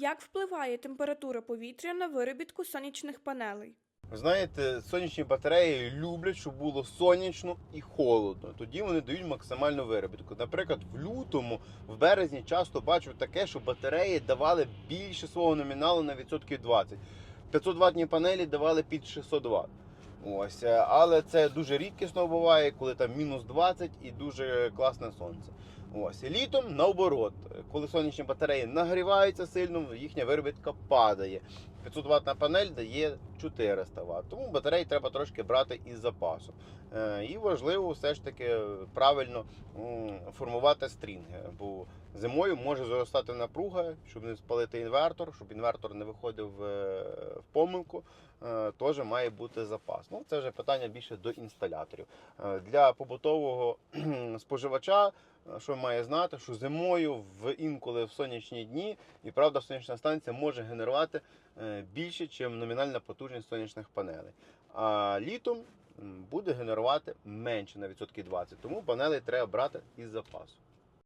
Як впливає температура повітря на виробітку сонячних панелей? Знаєте, сонячні батареї люблять, щоб було сонячно і холодно. Тоді вони дають максимальну виробітку. Наприклад, в лютому, в березні часто бачу таке, що батареї давали більше свого номіналу на відсотків 20. 500 ватні панелі давали під 600 Вт. Ось, е, але це дуже рідкісно буває, коли там мінус 20 і дуже класне сонце. Ось літом наоборот, коли сонячні батареї нагріваються сильно, їхня виробітка падає. 500 ватна панель дає 400 Вт. Тому батареї треба трошки брати із запасу. Е, І важливо все ж таки правильно формувати стрінги. Бо зимою може зростати напруга, щоб не спалити інвертор, щоб інвертор не виходив е, в помилку. е, Теж має бути запас. Ну, це вже питання більше до інсталяторів. Для побутового споживача, що має знати, що зимою в інколи в сонячні дні, і правда, сонячна станція може генерувати е, більше, ніж номінальна потужність сонячних панелей. А літом буде генерувати менше на відсотки 20. Тому панелей треба брати із запасу.